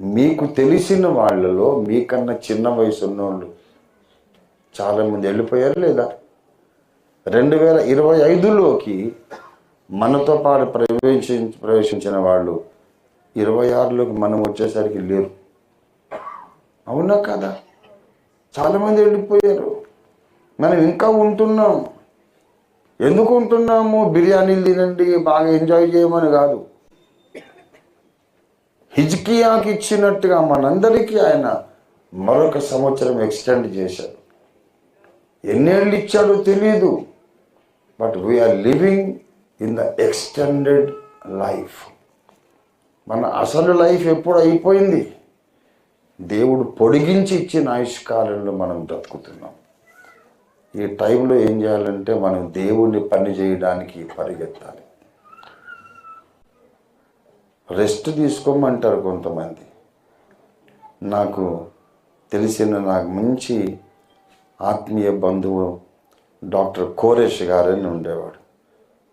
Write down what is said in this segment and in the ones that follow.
మీకు తెలిసిన వాళ్ళలో మీకన్నా చిన్న వయసు ఉన్నోళ్ళు చాలామంది వెళ్ళిపోయారు లేదా? రెండు వేల ఇరవై ఐదులోకి మనతో పాటు ప్రవేశి ప్రవేశించిన వాళ్ళు ఇరవై ఆరులోకి మనం వచ్చేసరికి లేరు. అవునా కదా? చాలామంది వెళ్ళిపోయారు. మనం ఇంకా ఉంటున్నాం. ఎందుకు ఉంటున్నాము? బిర్యానీలు తినండి బాగా ఎంజాయ్ చేయమని కాదు. హిజ్కియాకి ఇచ్చినట్టుగా మనందరికీ ఆయన మరొక సంవత్సరం ఎక్స్టెండ్ చేశాడు. ఎన్నేళ్ళు ఇచ్చాడో తెలియదు but we're living in the extended life మన అసలు లైఫ్ ఎప్పుడు అయిపోయింది? దేవుడు పొడిగించి ఇచ్చిన ఆయుష్కాలంలో మనం బ్రతుకుతున్నాం. ఈ టైంలో ఏం చేయాలంటే మనం దేవుణ్ణి పని చేయడానికి పరిగెత్తాలి. రెస్ట్ తీసుకోమంటారు కొంతమంది. నాకు తెలిసిన నాకు మంచి ఆత్మీయ బంధువు డాక్టర్ కోరేష్ గారని ఉండేవాడు.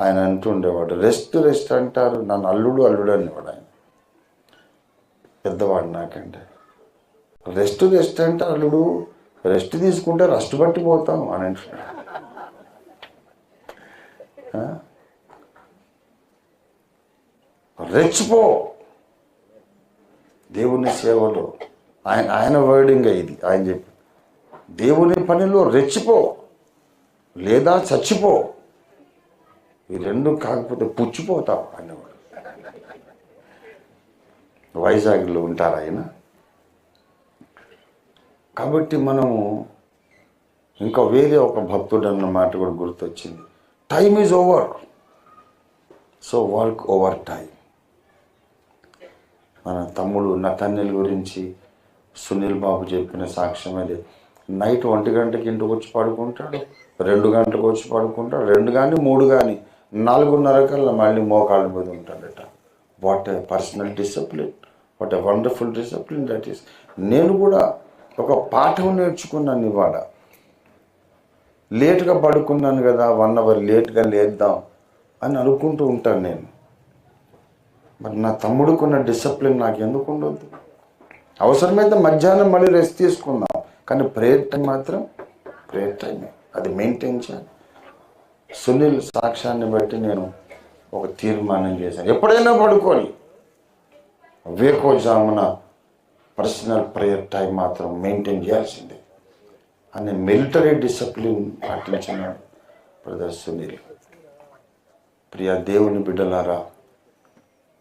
ఆయన అంటూ ఉండేవాడు రెస్ట్ రెస్ట్ అంటారు. నన్ను అల్లుడు అల్లుడు అనేవాడు ఆయన. పెద్దవాడు నాకంటే. రెస్ట్ రెస్ట్ అంటే అల్లుడు రెస్ట్ తీసుకుంటే రస్ట్ పట్టిపోతాం అని అంటున్నాడు. రెచ్చిపో. దేవుని సేవలో ఆయన ఆయన వర్డింగ్ ఇది ఆయన చెప్పి. దేవుని పనిలో రెచ్చిపో. లేదా చచ్చిపో. ఈ రెండు కాకపోతే పుచ్చిపోతావు అనేవాడు. వైజాగ్లో ఉంటారు ఆయన. కాబట్టి మనము ఇంకా వేరే ఒక భక్తుడు అన్న మాట కూడా గుర్తొచ్చింది. Time is over so work over time మన తమ్ముడు నతన్యుల గురించి సునీల్ బాబు చెప్పిన సాక్ష్యం అది. నైట్ ఒంటి గంటకి ఇంటికి వచ్చి పడుకుంటాడు రెండు గంటలకు వచ్చి పడుకుంటాడు రెండు కానీ మూడు కానీ నాలుగున్నర కల్లా మళ్ళీ మోకాళ్ళ మీద ఉంటాడట. What a personal discipline what a wonderful discipline that is నేను కూడా ఒక పాఠం నేర్చుకున్నాను ఇవాళ. లేట్గా పడుకున్నాను కదా వన్ అవర్ లేట్గా లేద్దాం అని అనుకుంటూ ఉంటాను నేను. మరి నా తమ్ముడుకున్న డిసిప్లిన్ నాకు ఎందుకు ఉండొద్దు? అవసరమైతే మధ్యాహ్నం మళ్ళీ రెస్ట్ తీసుకుందాం. కానీ ప్రేయర్ టైం మాత్రం ప్రేయర్ టైమే అది మెయింటైన్ చేయాలి. సునీల్ సాక్ష్యాన్ని బట్టి నేను ఒక తీర్మానం చేశాను. ఎప్పుడైనా పడుకోవాలి. వేకోజామున పర్సనల్ ప్రేయర్ టైం మాత్రం మెయింటైన్ చేయాల్సిందే. అని మిలిటరీ డిసిప్లిన్ పాటించిన బ్రదర్ సునీల్. ప్రియ దేవుని బిడ్డలారా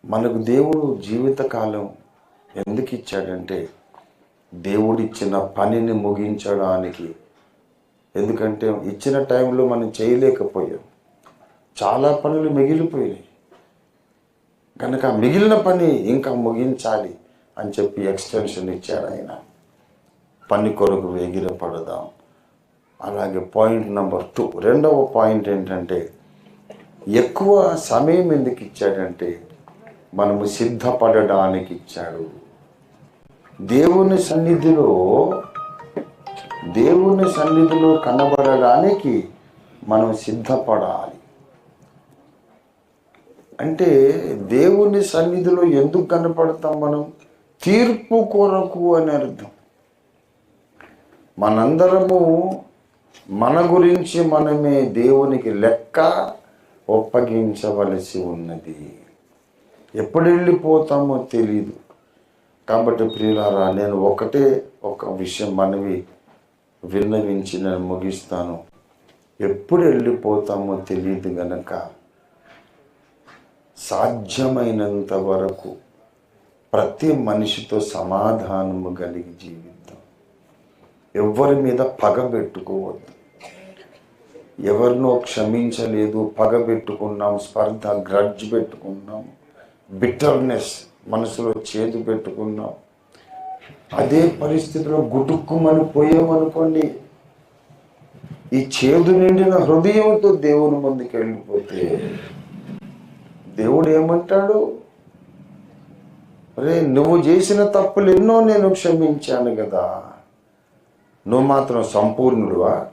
మనకు దేవుడు జీవితకాలం ఎందుకు ఇచ్చాడంటే దేవుడు ఇచ్చిన పనిని ముగించడానికి. ఎందుకంటే ఇచ్చిన టైంలో మనం చేయలేకపోయాం. చాలా పనులు మిగిలిపోయినాయి. కనుక మిగిలిన పని ఇంకా ముగించాలి అని చెప్పి ఎక్స్టెన్షన్ ఇచ్చాడు ఆయన. పని కొరకు ఎగిరపడదాం అలాగే పాయింట్ నెంబర్ టూ రెండవ పాయింట్ ఏంటంటే ఎక్కువ సమయం ఎందుకు ఇచ్చాడంటే మనము సిద్ధపడడానికి ఇచ్చాడు. దేవుని సన్నిధిలో దేవుని సన్నిధిలో కనబడడానికి మనం సిద్ధపడాలి. అంటే దేవుని సన్నిధిలో ఎందుకు కనపడతాం మనం? తీర్పు కొరకు అని అర్థం. మనందరము మన గురించి మనమే దేవునికి లెక్క ఒప్పగించవలసి ఉన్నది. ఎప్పుడు వెళ్ళిపోతామో తెలియదు కాబట్టి ప్రియులారా నేను ఒకటే ఒక విషయం మనవి విన్నవించి నేను ముగిస్తాను. ఎప్పుడు వెళ్ళిపోతామో తెలియదు గనక సాధ్యమైనంత వరకు ప్రతి మనిషితో సమాధానము కలిగి జీవిద్దాం. ఎవరి మీద పగ పెట్టుకోవద్దు. ఎవరినో క్షమించలేదు పగ పెట్టుకున్నాం స్పర్ధ గ్రడ్జ్ పెట్టుకున్నాము బిటర్నెస్ మనసులో చేదు పెట్టుకున్నాం. అదే పరిస్థితిలో గుటుక్కుమని పోయామనుకోండి ఈ చేదు నిండిన హృదయంతో దేవుని ముందుకు వెళ్ళిపోతే దేవుడు ఏమంటాడు? అరే నువ్వు చేసిన తప్పులు ఎన్నో నేను క్షమించాను కదా. నువ్వు మాత్రం సంపూర్ణుడువా?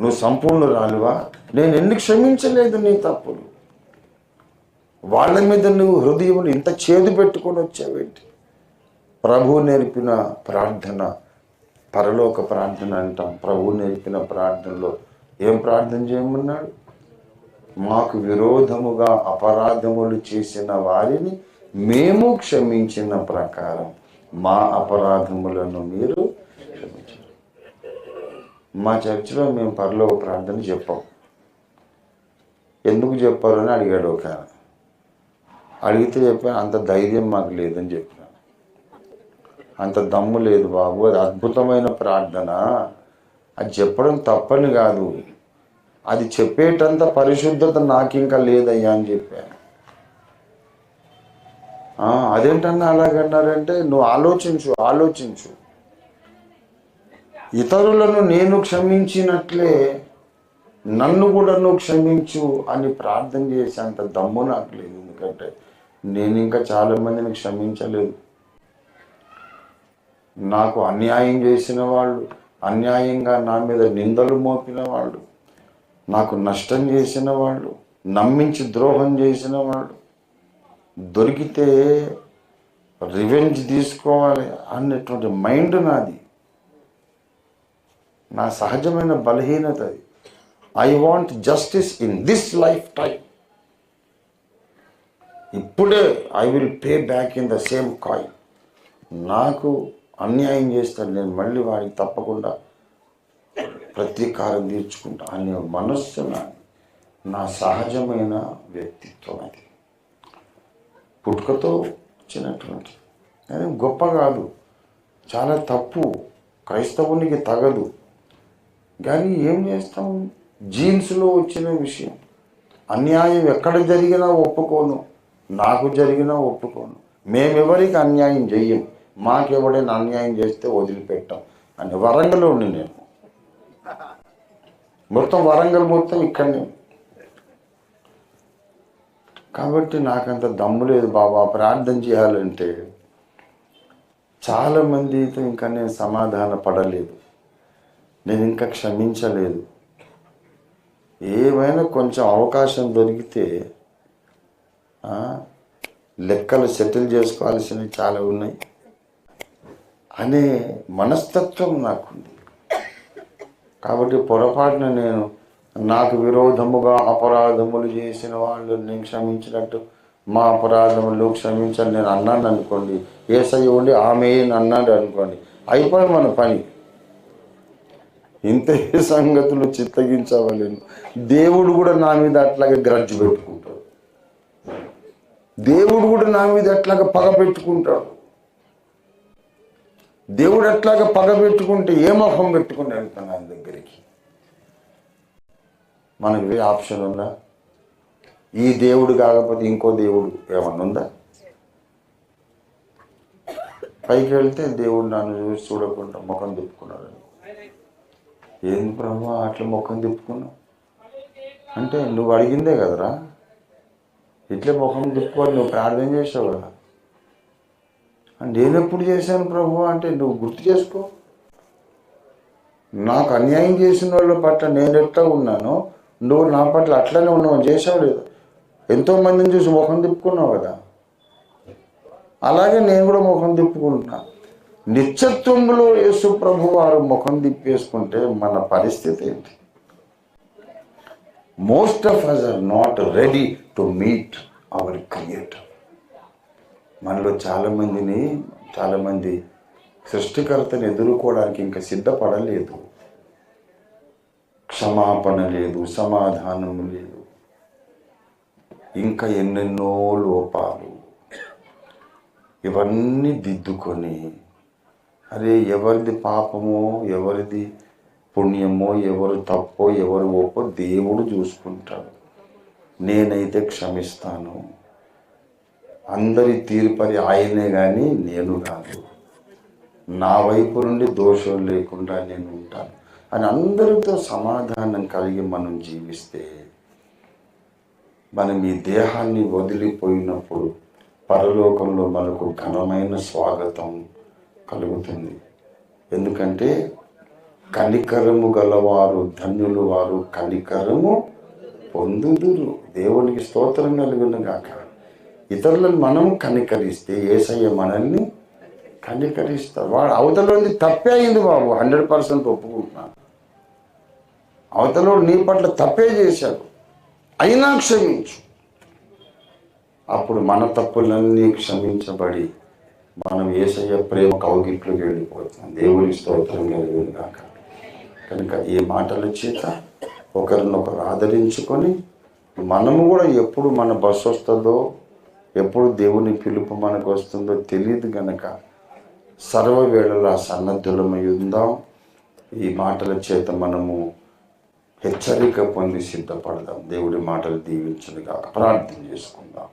నువ్వు సంపూర్ణురాలువా? నేను ఎందుకు క్షమించలేదు నీ తప్పులు? వాళ్ళ మీద నువ్వు హృదయం ఇంత చేదు పెట్టుకొని వచ్చావేంటి? ప్రభు నేర్పిన ప్రార్థన పరలోక ప్రార్థన అంటాం. ప్రభు నేర్పిన ప్రార్థనలో ఏం ప్రార్థన చేయమన్నాడు? మాకు విరోధముగా అపరాధములు చేసిన వారిని మేము క్షమించిన ప్రకారం మా అపరాధములను మీరు క్షమించారు మా చర్చిలో మేము పరలోక ప్రార్థన చెప్పాం. ఎందుకు చెప్పాలని అడిగాడు ఒక ఆయన. అడిగితే చెప్పాను అంత ధైర్యం మాకు లేదని చెప్పిన. అంత దమ్ము లేదు బాబు అది అద్భుతమైన ప్రార్థన. అది చెప్పడం తప్పని కాదు. అది చెప్పేటంత పరిశుద్ధత నాకు ఇంకా లేదయ్యా అని చెప్పాను. అదేంటన్నా అలాగన్నారంటే నువ్వు ఆలోచించు ఆలోచించు. ఇతరులను నేను క్షమించినట్లే నన్ను కూడా నువ్వు క్షమించు అని ప్రార్థన చేసేంత దమ్ము నాకు లేదు. ఎందుకంటే నేను ఇంకా చాలామందిని క్షమించలేదు. నాకు అన్యాయం చేసిన వాళ్ళు అన్యాయంగా నా మీద నిందలు మోపిన వాళ్ళు నాకు నష్టం చేసిన వాళ్ళు నమ్మించి ద్రోహం చేసిన వాళ్ళు దొరికితే రివెంజ్ తీసుకోవాలి అన్నటువంటి మైండ్ నాది. నా సహజమైన బలహీనత అది. I want justice in this life time ఇప్పుడే I will pay back in the same coin నాకు అన్యాయం చేస్తాను నేను మళ్ళీ వారికి తప్పకుండా ప్రతీకారం తీర్చుకుంటా అనే మనస్సు నా నా సహజమైన వ్యక్తిత్వం అది. పుట్టుకతో వచ్చినటువంటి అది గొప్ప కాదు. చాలా తప్పు. క్రైస్తవునికి తగదు. కానీ ఏం చేస్తాం? జీన్స్లో వచ్చిన విషయం. అన్యాయం ఎక్కడ జరిగినా ఒప్పుకోను. నాకు జరిగినా ఒప్పుకోను. మేమెవరికి అన్యాయం చెయ్యం మాకెవడైనా అన్యాయం చేస్తే వదిలిపెట్టాం అని వరంగల్ ఉండి నేను. మొత్తం వరంగల్ మొత్తం ఇక్కడనే. కాబట్టి నాకంత దమ్ము లేదు బాబా ప్రార్థన చేయాలంటే. చాలామందితో ఇంకా నేను సమాధాన పడలేదు. నేను ఇంకా క్షమించలేదు. ఏమైనా కొంచెం అవకాశం దొరికితే లెక్కలు సెటిల్ చేసుకోవాల్సినవి చాలా ఉన్నాయి. అనే మనస్తత్వం నాకుంది. కాబట్టి పొరపాటున నేను నాకు విరోధముగా అపరాధములు చేసిన వాళ్ళు నేను క్షమించినట్టు మా అపరాధములు క్షమించని నేను అన్నాను అనుకోండి ఏసై ఉండి ఆమె అన్నాడు అనుకోండి అయిపోయి మన పని. ఇంతే సంగతులు చిత్తగించవలేను. దేవుడు కూడా నా మీద అట్లాగే గ్రడ్జ్ పెట్టుకుంటాడు. దేవుడు కూడా నా మీద అట్లాగా పగ పెట్టుకుంటాడు? దేవుడు అట్లాగా పగ పెట్టుకుంటే ఏ మొహం పెట్టుకుని వెళ్తాను ఆయన దగ్గరికి? మనకి వేరే ఆప్షన్ ఉందా? ఈ దేవుడు కాకపోతే ఇంకో దేవుడు ఏమన్నా ఉందా? పైకి వెళ్తే దేవుడు నన్ను చూసి చూడకుండా ముఖం తిప్పుకున్నాడు. ఏంది ప్రభు అట్లా ముఖం తిప్పుకున్నావు? అంటే నువ్వు అడిగిందే కదరా? ఇట్లే ముఖం తిప్పుకొని నువ్వు ప్రార్థన చేసావు కదా. నేను ఎప్పుడు చేశాను ప్రభు అంటే నువ్వు గుర్తు చేసుకో. నాకు అన్యాయం చేసిన వాళ్ళ పట్ల నేను ఎట్లా ఉన్నానో నువ్వు నా పట్ల అట్లనే ఉన్నావు చేసావు లేదు. ఎంతో మందిని చూసి ముఖం తిప్పుకున్నావు కదా. అలాగే నేను కూడా ముఖం తిప్పుకుంటున్నా. నిత్యత్వంలో యేసు ప్రభు వారు ముఖం తిప్పేసుకుంటే మన పరిస్థితి ఏంటి? Most of us are not ready to meet our creator మనలో చాలామందిని చాలామంది సృష్టికర్తను ఎదుర్కోవడానికి ఇంకా సిద్ధపడలేదు. క్షమాపణ లేదు సమాధానం లేదు. ఇంకా ఎన్నెన్నో లోపాలు ఇవన్నీ దిద్దుకొని అరే ఎవరిది పాపమో ఎవరిది పుణ్యమో ఎవరు తప్పో ఎవరు ఒప్పో దేవుడు చూసుకుంటాడు. నేనైతే క్షమిస్తాను. అందరి తీర్పరి ఆయనే కానీ నేను కాదు. నా వైపు నుండి దోషం లేకుండా నేను ఉంటాను. అని అందరితో సమాధానం కలిగి మనం జీవిస్తే మనం ఈ దేహాన్ని వదిలిపోయినప్పుడు పరలోకంలో మనకు ఘనమైన స్వాగతం కలుగుతుంది. ఎందుకంటే కనికరము గలవారు ధన్యులు వారు కనికరము పొందుదురు. దేవునికి స్తోత్రం కలుగును గాక. ఇతరులను మనం కనికరిస్తే ఏసయ్య మనల్ని కనికరిస్తారు వాడు అవతలోంది తప్పే అయింది బాబు. హండ్రెడ్ పర్సెంట్ ఒప్పుకుంటున్నాను. అవతలోడు నీ పట్ల తప్పే చేశాడు. అయినా క్షమించు. అప్పుడు మన తప్పులన్నీ క్షమించబడి మనం ఏసయ్య ప్రేమ కౌగిట్లోకి వెళ్ళిపోతాం దేవుని స్తోత్రం కలిగింది కాక కనుక ఈ మాటల చేత ఒకరినొకరు ఆదరించుకొని మనము కూడా ఎప్పుడు మన బస్సు వస్తుందో ఎప్పుడు దేవుని పిలుపు మనకు వస్తుందో తెలియదు గనక సర్వవేళలా సన్నద్ధులమై ఉందాం. ఈ మాటల చేత మనము హెచ్చరిక పొంది సిద్ధపడదాం. దేవుడి మాటలు దీవించునుగా ప్రార్థన చేసుకుందాం.